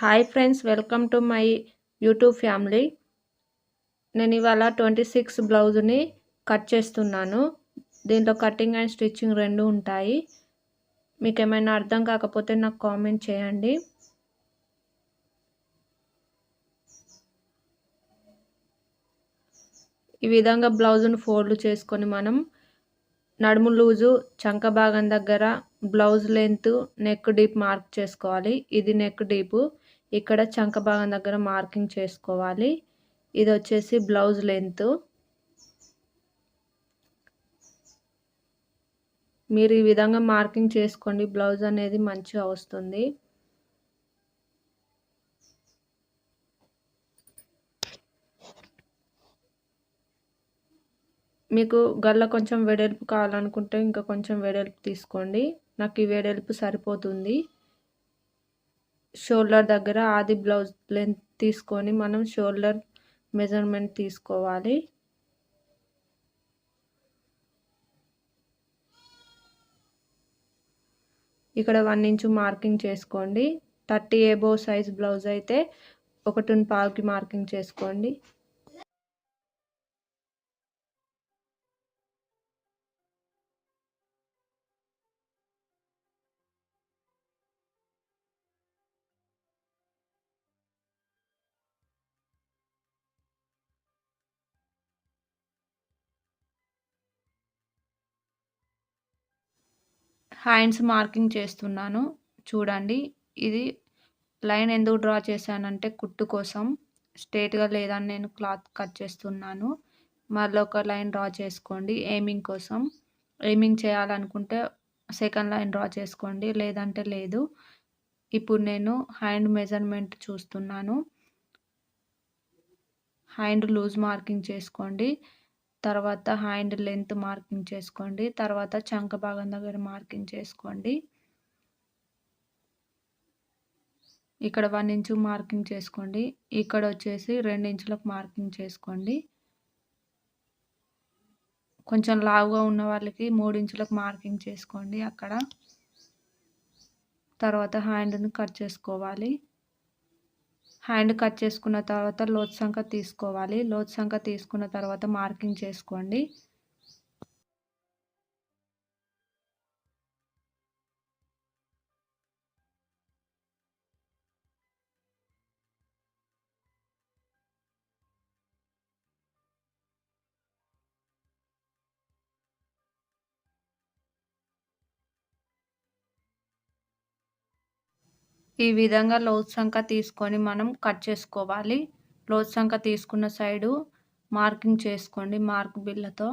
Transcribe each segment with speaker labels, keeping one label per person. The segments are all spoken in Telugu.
Speaker 1: Hi friends welcome to my YouTube family. నేను ఇవాళ ట్వంటీ సిక్స్ బ్లౌజ్ని కట్ చేస్తున్నాను. దీంట్లో కటింగ్ అండ్ స్టిచ్చింగ్ రెండు ఉంటాయి. మీకు ఏమైనా అర్థం కాకపోతే నాకు కామెంట్ చేయండి. ఈ విధంగా బ్లౌజ్ను ఫోల్డ్ చేసుకొని మనం నడుము లూజు చంక భాగం దగ్గర blouse length neck deep mark చేసుకోవాలి. ఇది నెక్ డీపు. ఇక్కడ చంక భాగం దగ్గర మార్కింగ్ చేసుకోవాలి. ఇది వచ్చేసి బ్లౌజ్ లెంత్. మీరు ఈ విధంగా మార్కింగ్ చేసుకోండి. బ్లౌజ్ అనేది మంచిగా వస్తుంది. మీకు గల్ల కొంచెం వెడల్పు కావాలనుకుంటే ఇంకా కొంచెం వెడల్పు తీసుకోండి. నాకు ఈ వెడల్పు సరిపోతుంది. షోల్డర్ దగ్గర ఆది బ్లౌజ్ లెంత్ తీసుకొని మనం షోల్డర్ మెజర్మెంట్ తీసుకోవాలి. ఇక్కడ వన్ ఇంచు మార్కింగ్ చేసుకోండి. థర్టీ ఏబో సైజ్ బ్లౌజ్ అయితే ఒకటిన్ పావుకి మార్కింగ్ చేసుకోండి. హ్యాండ్స్ మార్కింగ్ చేస్తున్నాను. చూడండి ఇది లైన్ ఎందుకు డ్రా చేశానంటే కుట్టు కోసం. స్ట్రేట్గా లేదని నేను క్లాత్ కట్ చేస్తున్నాను. మళ్ళీ ఒక లైన్ డ్రా చేసుకోండి ఎయిమింగ్ కోసం. ఎయిమింగ్ చేయాలనుకుంటే సెకండ్ లైన్ డ్రా చేసుకోండి లేదంటే లేదు. ఇప్పుడు నేను హ్యాండ్ మెజర్మెంట్ చూస్తున్నాను. హ్యాండ్ లూజ్ మార్కింగ్ చేసుకోండి. తర్వాత హ్యాండ్ లెంత్ మార్కింగ్ చేసుకోండి. తర్వాత చంక భాగం దగ్గర మార్కింగ్ చేసుకోండి. ఇక్కడ వన్ ఇంచు మార్కింగ్ చేసుకోండి. ఇక్కడ వచ్చేసి రెండు ఇంచులకు మార్కింగ్ చేసుకోండి. కొంచెం లావుగా ఉన్న వాళ్ళకి మూడు ఇంచులకు మార్కింగ్ చేసుకోండి అక్కడ. తర్వాత హ్యాండ్ని కట్ చేసుకోవాలి. హ్యాండ్ కట్ చేసుకున్న తర్వాత లోతు సంఖ తీసుకోవాలి. లోతు సంఖ తీసుకున్న తర్వాత మార్కింగ్ చేసుకోండి. ఈ విధంగా లోతు సంఖ తీసుకొని మనం కట్ చేసుకోవాలి. లోతు సంఖ తీసుకున్న సైడు మార్కింగ్ చేసుకోండి మార్క్ బిల్లతో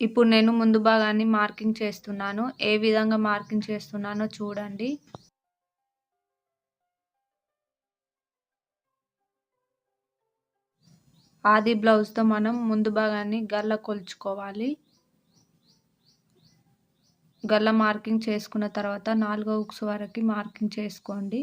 Speaker 1: ఇప్పుడు నేను ముందు భాగాన్ని మార్కింగ్ చేస్తున్నాను. ఏ విధంగా మార్కింగ్ చేస్తున్నానో చూడండి. ఆది బ్లౌజ్తో మనం ముందు భాగాన్ని గల్ల కొలుచుకోవాలి. గల్ల మార్కింగ్ చేసుకున్న తర్వాత నాలుగో ఉక్స్ వరకు మార్కింగ్ చేసుకోండి.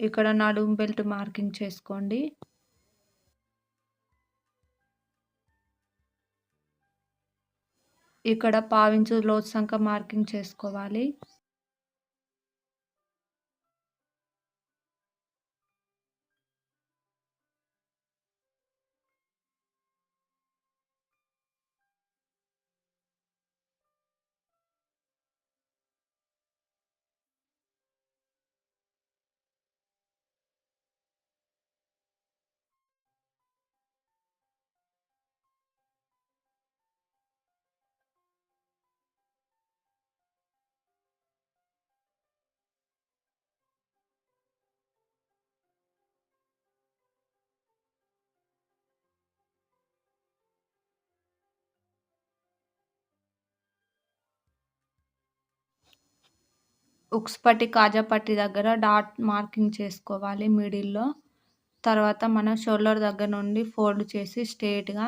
Speaker 1: ఇక్కడ నడుము బెల్ట్ మార్కింగ్ చేసుకోండి. ఇక్కడ పావించు లోతు సంఖ్య మార్కింగ్ చేసుకోవాలి. ఉక్స్ పట్టి కాజా పట్టి దగ్గర డాట్ మార్కింగ్ చేసుకోవాలి మిడిల్లో. తర్వాత మనం షోల్డర్ దగ్గర నుండి ఫోల్డ్ చేసి స్ట్రేట్గా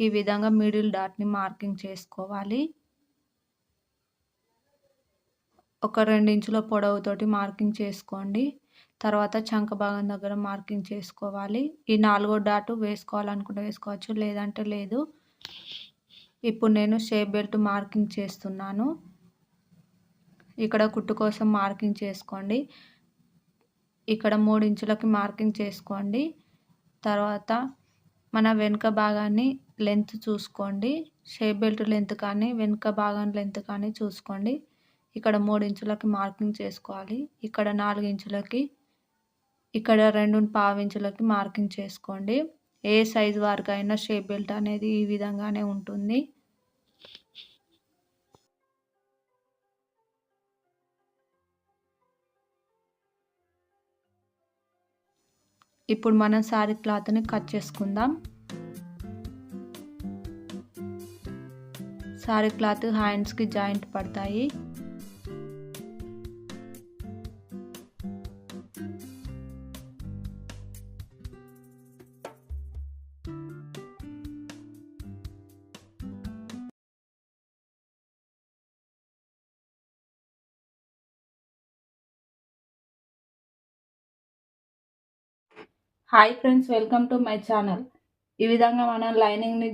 Speaker 1: ఈ విధంగా మిడిల్ డాట్ని మార్కింగ్ చేసుకోవాలి. ఒక రెండించుల పొడవుతోటి మార్కింగ్ చేసుకోండి. తర్వాత చంక భాగం దగ్గర మార్కింగ్ చేసుకోవాలి. ఈ నాలుగో డాటు వేసుకోవాలనుకుంటే వేసుకోవచ్చు లేదంటే లేదు. ఇప్పుడు నేను షేప్ బెల్ట్ మార్కింగ్ చేస్తున్నాను. ఇక్కడ కుట్టు కోసం మార్కింగ్ చేసుకోండి. ఇక్కడ మూడు ఇంచులకి మార్కింగ్ చేసుకోండి. తర్వాత మన వెనుక భాగాన్ని లెంత్ చూసుకోండి. షేప్ బెల్ట్ లెంత్ కానీ వెనుక భాగం లెంత్ కానీ చూసుకోండి. ఇక్కడ మూడు ఇంచులకి మార్కింగ్ చేసుకోవాలి. ఇక్కడ నాలుగు ఇంచులకి ఇక్కడ రెండు పావు ఇంచులకి మార్కింగ్ చేసుకోండి. ఏ సైజు వారికైనా షేప్ బెల్ట్ అనేది ఈ విధంగానే ఉంటుంది. ఇప్పుడు మనం శారీ క్లాత్ని కట్ చేసుకుందాం. శారీ క్లాత్ హ్యాండ్స్కి జాయింట్ పడతాయి. Hi friends welcome to my channel. ఈ విధంగా మనం లైనింగ్ని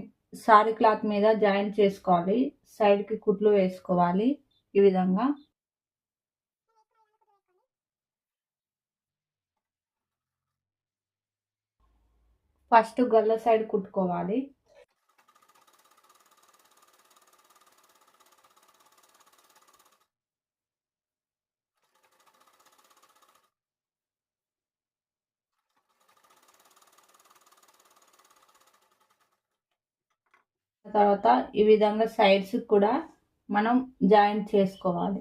Speaker 1: సారీ క్లాత్ మీద జాయిన్ చేసుకోవాలి. సైడ్కి కుట్లు వేసుకోవాలి. ఈ విధంగా. ఫస్ట్ గల్ల సైడ్ కుట్టుకోవాలి. తర్వాత ఈ విధంగా సైడ్స్ కూడా మనం జాయింట్ చేసుకోవాలి.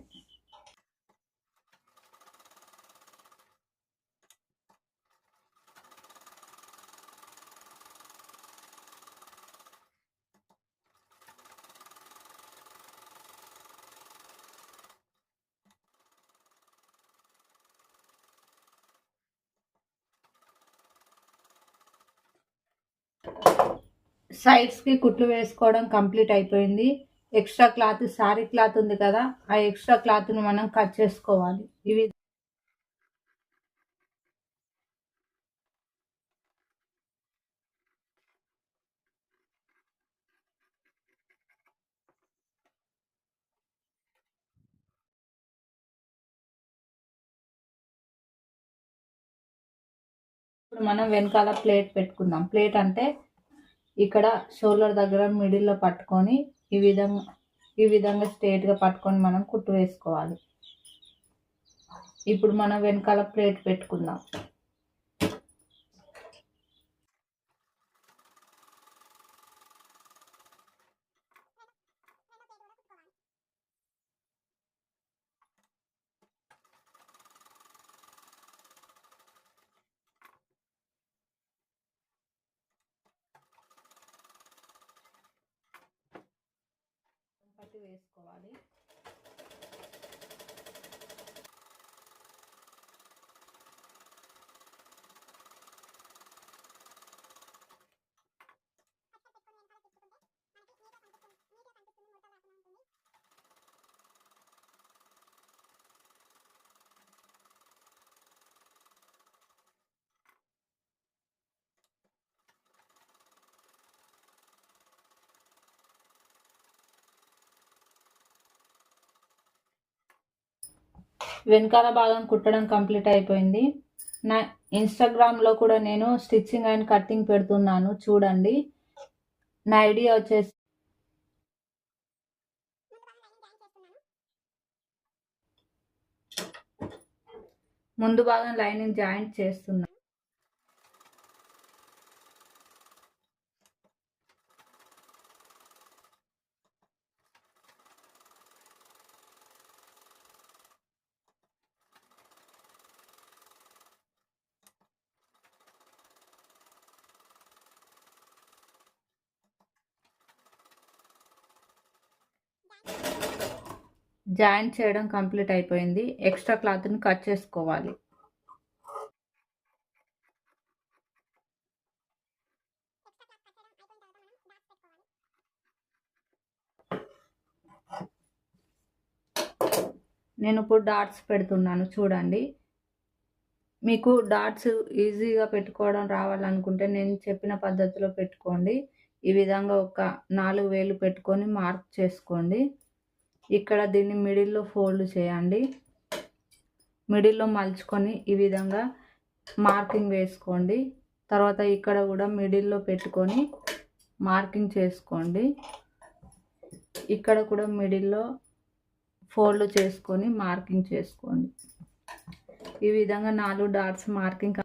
Speaker 1: సైడ్స్కి కుట్లు వేసుకోవడం కంప్లీట్ అయిపోయింది. ఎక్స్ట్రా క్లాత్ శారీ క్లాత్ ఉంది కదా ఆ ఎక్స్ట్రా క్లాత్ని మనం కట్ చేసుకోవాలి. ఇవి ఇప్పుడు మనం వెనకాల ప్లేట్ పెట్టుకుందాం. ప్లేట్ అంటే ఇక్కడ షోల్డర్ దగ్గర మిడిల్లో పట్టుకొని ఈ విధంగా ఈ విధంగా స్ట్రేట్గా పట్టుకొని మనం కుట్టు వేసుకోవాలి. ఇప్పుడు మనం వెనకాల ప్లేట్ పెట్టుకుందాం. వేసుకోవాలి. వెనకాల భాగం కుట్టడం కంప్లీట్ అయిపోయింది. నా ఇన్స్టాగ్రామ్లో కూడా నేను స్టిచ్చింగ్ అండ్ కట్టింగ్ పెడుతున్నాను. చూడండి. నా ఐడియా వచ్చేసి ముందు భాగం లైనింగ్ జాయింట్ చేస్తున్నాను జాయిన్ చేయడం కంప్లీట్ అయిపోయింది. ఎక్స్ట్రా క్లాత్ని కట్ చేసుకోవాలి. నేను ఇప్పుడు డాట్స్ పెడుతున్నాను. చూడండి. మీకు డాట్స్ ఈజీగా పెట్టుకోవడం రావాలనుకుంటే నేను చెప్పిన పద్ధతిలో పెట్టుకోండి. ఈ విధంగా ఒక నాలుగు వేలు పెట్టుకొని మార్క్ చేసుకోండి. ఇక్కడ దీన్ని మిడిల్లో ఫోల్డ్ చేయండి. మిడిల్లో మలుచుకొని ఈ విధంగా మార్కింగ్ వేసుకోండి. తర్వాత ఇక్కడ కూడా మిడిల్లో పెట్టుకొని మార్కింగ్ చేసుకోండి. ఇక్కడ కూడా మిడిల్లో ఫోల్డ్ చేసుకొని మార్కింగ్ చేసుకోండి. ఈ విధంగా నాలుగు డాట్స్ మార్కింగ్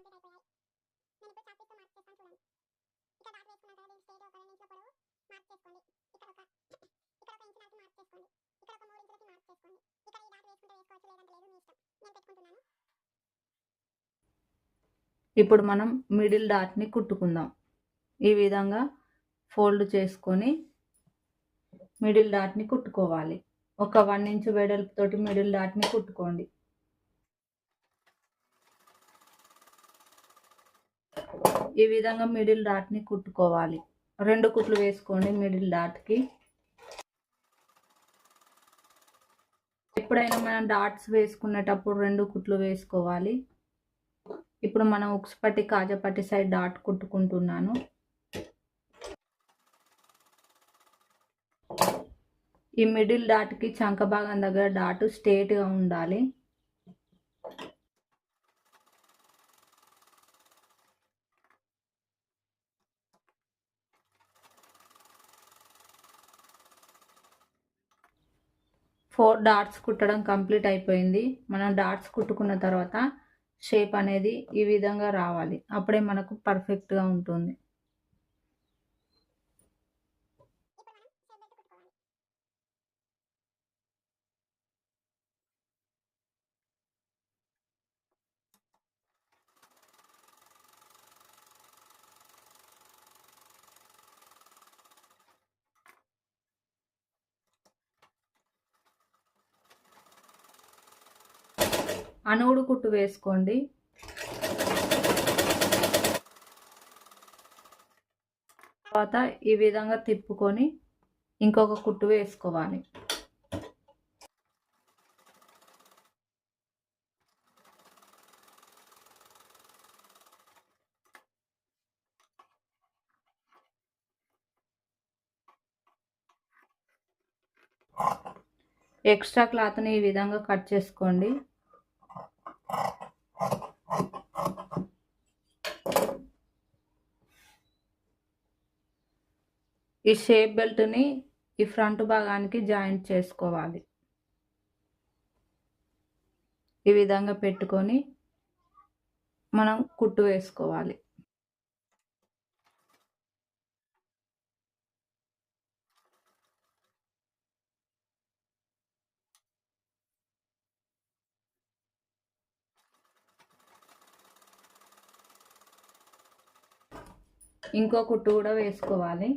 Speaker 1: ఇప్పుడు మనం మిడిల్ డాట్ని కుట్టుకుందాం. ఈ విధంగా ఫోల్డ్ చేసుకొని మిడిల్ డాట్ని కుట్టుకోవాలి. ఒక వన్ ఇంచ్ వెడల్పుతోటి మిడిల్ డాట్ని కుట్టుకోండి. ఈ విధంగా మిడిల్ డాట్ని కుట్టుకోవాలి. రెండు కుట్లు వేసుకోండి మిడిల్ డాట్కి ఎప్పుడైనా మనం డాట్స్ వేసుకునేటప్పుడు రెండు కుట్లు వేసుకోవాలి. ఇప్పుడు మనం ఉక్సపట్టి కాజపట్టి సైడ్ డాట్ కుట్టుకుంటున్నాను. ఈ మిడిల్ డాట్కి చంక భాగం దగ్గర డాట్ స్ట్రేట్గా ఉండాలి. ఫోర్ డాట్స్ కుట్టడం కంప్లీట్ అయిపోయింది. మనం డాట్స్ కుట్టుకున్న తర్వాత షేప్ అనేది ఈ విధంగా రావాలి. అప్పుడే మనకు పర్ఫెక్ట్గా ఉంటుంది. అనుగుడు కుట్టు వేసుకోండి. తర్వాత ఈ విధంగా తిప్పుకొని ఇంకొక కుట్టు వేసుకోవాలి. ఎక్స్ట్రా క్లాత్ని ఈ విధంగా కట్ చేసుకోండి. ఈ షేప్ బెల్ట్ని ఈ ఫ్రంట్ భాగానికి జాయింట్ చేసుకోవాలి. ఈ విధంగా పెట్టుకొని మనం కుట్టు వేసుకోవాలి. ఇంకో కుట్టు కూడా వేసుకోవాలి.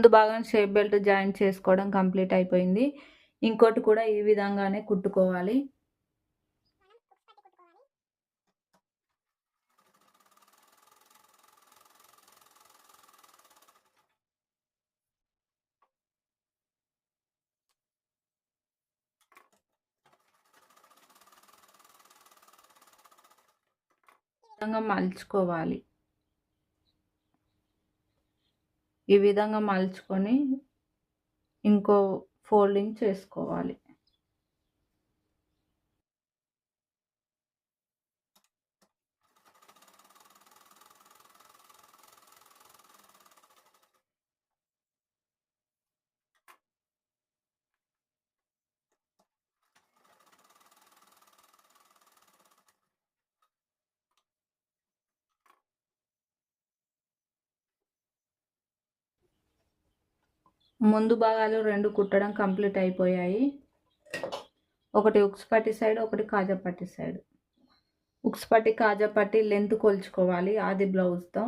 Speaker 1: ముందు భాగం షేప్ బెల్ట్ జాయింట్ చేసుకోవడం కంప్లీట్ అయిపోయింది. ఇంకోటి కూడా ఈ విధంగానే కుట్టుకోవాలి. విధంగా మలుచుకోవాలి. ఈ విధంగా మలుచుకొని ఇంకో ఫోల్డింగ్ చేసుకోవాలి. ముందు భాగాలు రెండు కుట్టడం కంప్లీట్ అయిపోయాయి. ఒకటి ఉక్స్ పట్టి సైడ్ ఒకటి కాజాపట్టి సైడ్. ఉక్స్ పట్టి కాజాపట్టి లెంత్ కొలుచుకోవాలి ఆది బ్లౌజ్తో.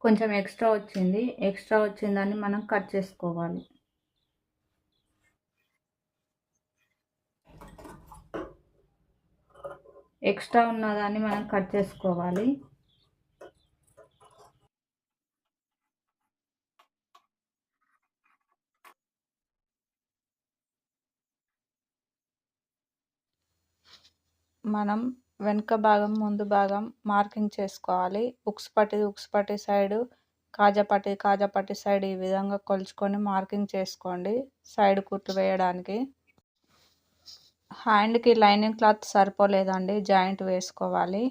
Speaker 1: కొంచెం ఎక్స్ట్రా వచ్చింది. ఎక్స్ట్రా వచ్చిందని మనం కట్ చేసుకోవాలి. ఎక్స్ట్రా ఉన్నదాన్ని మనం కట్ చేసుకోవాలి. మనం వెనుక భాగం ముందు భాగం మార్కింగ్ చేసుకోవాలి. ఉక్స్ పట్టి ఉక్స్ పట్టి సైడు కాజాపట్టి కాజాపట్టి సైడ్ ఈ విధంగా కొలుచుకొని మార్కింగ్ చేసుకోండి. సైడ్ కుట్టు వేయడానికి. హ్యాండ్కి లైనింగ్ క్లాత్ సరిపోలేదండి జాయింట్ వేసుకోవాలి.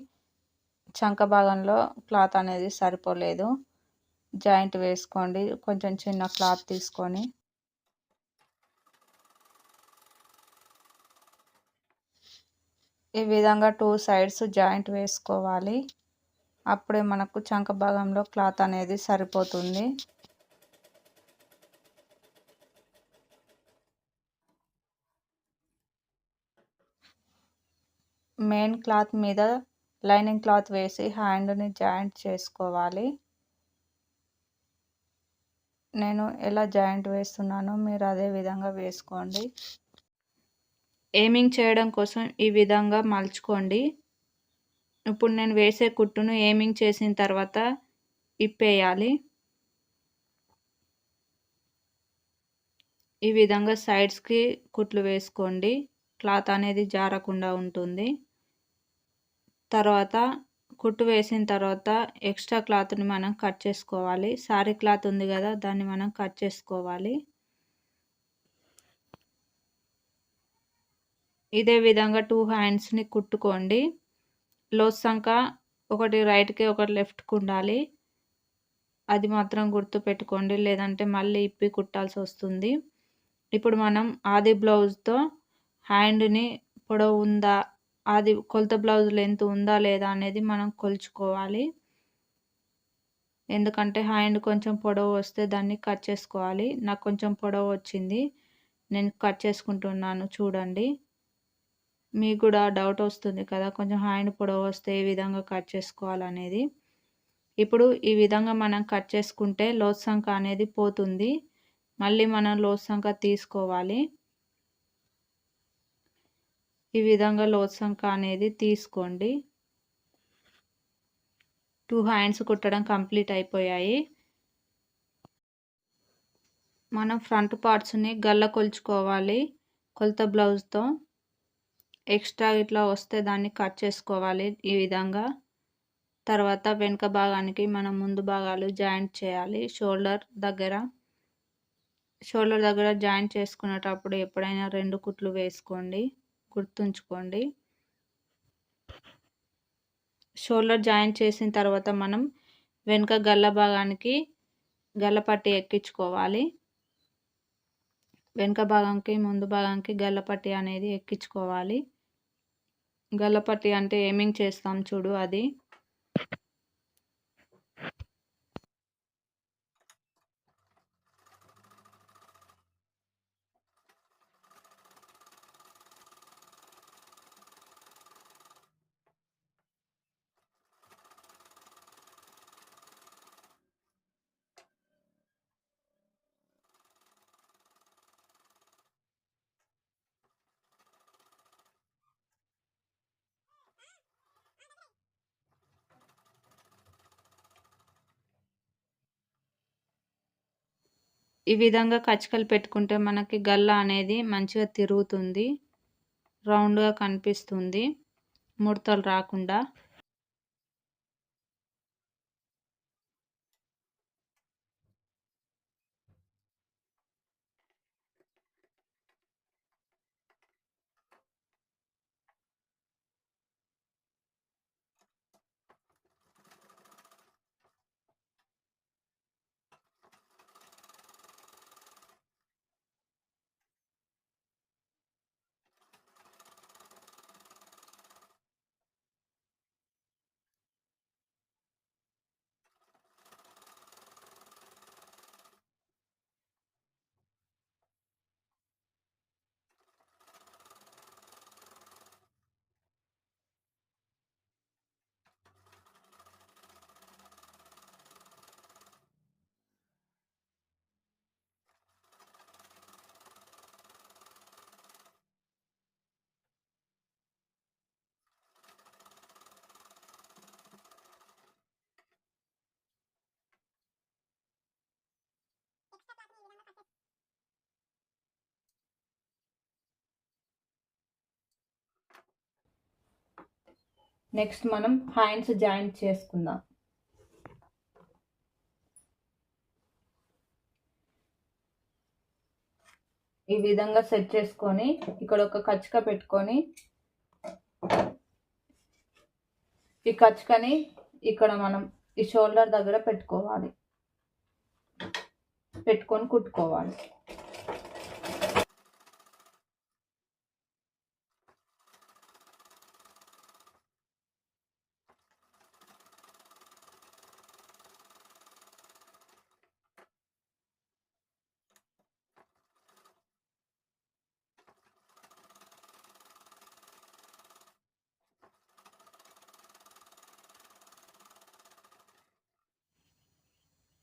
Speaker 1: చంక భాగంలో క్లాత్ అనేది సరిపోలేదు. జాయింట్ వేసుకోండి కొంచెం చిన్న క్లాత్ తీసుకొని. ఈ విధంగా టూ సైడ్స్ జాయింట్ వేసుకోవాలి. అప్పుడే మనకు చంక భాగంలో క్లాత్ అనేది సరిపోతుంది. మెయిన్ క్లాత్ మీద లైనింగ్ క్లాత్ వేసి హ్యాండ్ని జాయింట్ చేసుకోవాలి. నేను ఎలా జాయింట్ వేస్తున్నానో మీరు అదే విధంగా వేసుకోండి. ఏమింగ్ చేయడం కోసం ఈ విధంగా మలుచుకోండి. ఇప్పుడు నేను వేసే కుట్టును ఏమింగ్ చేసిన తర్వాత ఇప్పేయాలి. ఈ విధంగా సైడ్స్కి కుట్లు వేసుకోండి. క్లాత్ అనేది జారకుండా ఉంటుంది. తర్వాత కుట్టు వేసిన తర్వాత ఎక్స్ట్రా క్లాత్ని మనం కట్ చేసుకోవాలి. సారీ క్లాత్ ఉంది కదా దాన్ని మనం కట్ చేసుకోవాలి. ఇదే విధంగా టూ హ్యాండ్స్ని కుట్టుకోండి. లోసంక ఒకటి రైట్కి ఒకటి లెఫ్ట్కి ఉండాలి. అది మాత్రం గుర్తు పెట్టుకోండి లేదంటే మళ్ళీ ఇప్పి కుట్టాల్సి వస్తుంది. ఇప్పుడు మనం ఆది బ్లౌజ్తో హ్యాండ్ని పొడవు ఉందా అది కొలత బ్లౌజ్ లెంత్ ఉందా లేదా అనేది మనం కొలుచుకోవాలి. ఎందుకంటే హ్యాండ్ కొంచెం పొడవు వస్తే దాన్ని కట్ చేసుకోవాలి. నాకు కొంచెం పొడవు వచ్చింది. నేను కట్ చేసుకుంటున్నాను చూడండి. మీకు కూడా డౌట్ వస్తుంది కదా కొంచెం హ్యాండ్ పొడవు వస్తే ఏ విధంగా కట్ చేసుకోవాలనేది. ఇప్పుడు ఈ విధంగా మనం కట్ చేసుకుంటే లోత్ సంఖ అనేది పోతుంది. మళ్ళీ మనం లోత్ సంఖ తీసుకోవాలి. ఈ విధంగా లోత్ సంఖ అనేది తీసుకోండి. టూ హ్యాండ్స్ కుట్టడం కంప్లీట్ అయిపోయాయి. మనం ఫ్రంట్ పార్ట్స్ని గల్ల కొలుచుకోవాలి. కొలత బ్లౌజ్తో ఎక్స్ట్రా ఇట్లా వస్తే దాన్ని కట్ చేసుకోవాలి ఈ విధంగా. తర్వాత వెనుక భాగానికి మనం ముందు భాగాలు జాయింట్ చేయాలి. షోల్డర్ దగ్గర షోల్డర్ దగ్గర జాయింట్ చేసుకునేటప్పుడు ఎప్పుడైనా రెండు కుట్లు వేసుకోండి. గుర్తుంచుకోండి. షోల్డర్ జాయింట్ చేసిన తర్వాత మనం వెనుక గల్ల భాగానికి గల్లపట్టి ఎక్కించుకోవాలి. వెనుక భాగానికి ముందు భాగానికి గల్లపట్టి అనేది ఎక్కించుకోవాలి. గల్లపట్టి అంటే ఏమింగ్ చేస్తాం చూడు అది. ఈ విధంగా కచ్చికలు పెట్టుకుంటే మనకి గల్ల అనేది మంచిగా తిరుగుతుంది రౌండ్గా కనిపిస్తుంది ముడతలు రాకుండా. నెక్స్ట్ మనం హ్యాండ్స్ జాయింట్ చేసుకుందాం. ఈ విధంగా సెట్ చేసుకొని ఇక్కడ ఒక కచ్చిక పెట్టుకొని ఈ కచ్చికని ఇక్కడ మనం ఈ షోల్డర్ దగ్గర పెట్టుకోవాలి. పెట్టుకొని కుట్టుకోవాలి.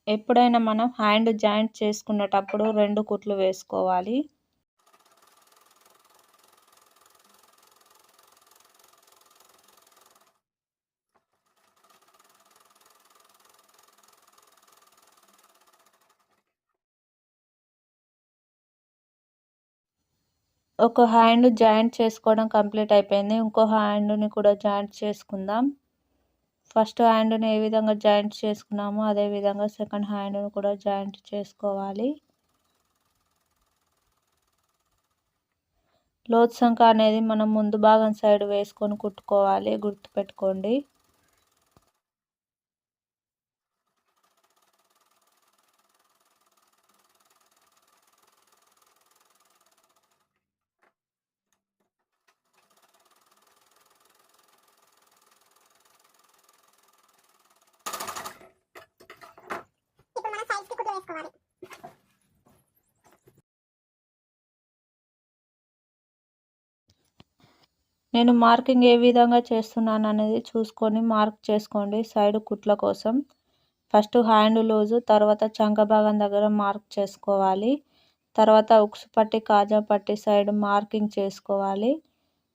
Speaker 1: ఎప్పుడైనా మనం హ్యాండ్ జాయింట్ చేసుకునేటప్పుడు రెండు కుట్లు వేసుకోవాలి. ఒక హ్యాండ్ జాయింట్ చేసుకోవడం కంప్లీట్ అయిపోయింది. ఇంకో హ్యాండ్ని కూడా జాయింట్ చేసుకుందాం. ఫస్ట్ హ్యాండ్ని ఏ విధంగా జాయింట్ చేసుకున్నామో అదే విధంగా సెకండ్ హ్యాండ్ను కూడా జాయింట్ చేసుకోవాలి. లోత్ సంఖ అనేది మనం ముందు భాగం సైడ్ వేసుకొని కుట్టుకోవాలి. గుర్తుపెట్టుకోండి
Speaker 2: వేసుకోవాలి
Speaker 1: నేను మార్కింగ్ ఏ విధంగా చేస్తున్నాను అనేది చూసుకొని మార్క్ చేసుకోండి సైడ్ కుట్ల కోసం. ఫస్ట్ హ్యాండ్ లూజు తర్వాత చంక భాగం దగ్గర మార్క్ చేసుకోవాలి. తర్వాత ఉక్స్ పట్టి కాజా పట్టి సైడ్ మార్కింగ్ చేసుకోవాలి.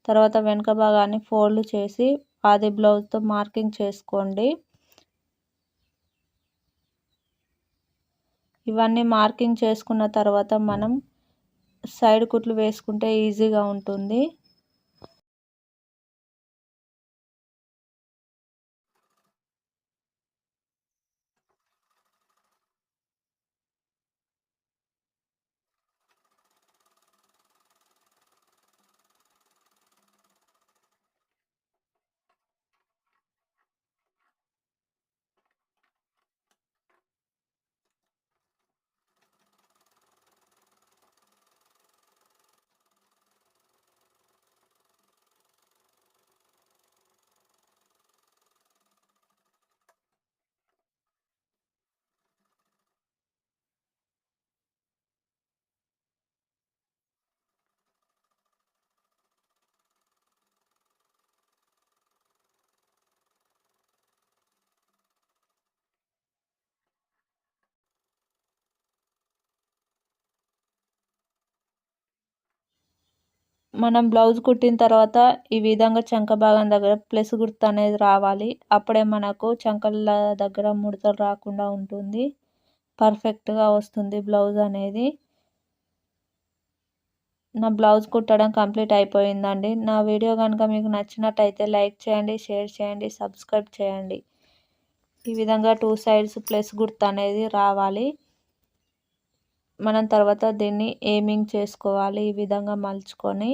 Speaker 1: తర్వాత వెనుక భాగాన్ని ఫోల్డ్ చేసి ఆది బ్లౌజ్తో మార్కింగ్ చేసుకోండి. ఇవన్నీ మార్కింగ్ చేసుకున్న తర్వాత మనం సైడ్ కుట్లు వేసుకుంటే ఈజీగా ఉంటుంది. మనం బ్లౌజ్ కుట్టిన తర్వాత ఈ విధంగా చంక భాగం దగ్గర ప్లస్ గుర్తు అనేది రావాలి. అప్పుడే మనకు చంకల దగ్గర ముడతలు రాకుండా ఉంటుంది. పర్ఫెక్ట్గా వస్తుంది బ్లౌజ్ అనేది. నా బ్లౌజ్ కుట్టడం కంప్లీట్ అయిపోయిందండి. నా వీడియో కనుక మీకు నచ్చినట్టయితే లైక్ చేయండి షేర్ చేయండి సబ్స్క్రైబ్ చేయండి. ఈ విధంగా టూ సైడ్స్ ప్లస్ గుర్తు అనేది రావాలి. మనం తర్వాత దీన్ని ఏమింగ్ చేసుకోవాలి. ఈ విధంగా మలుచుకొని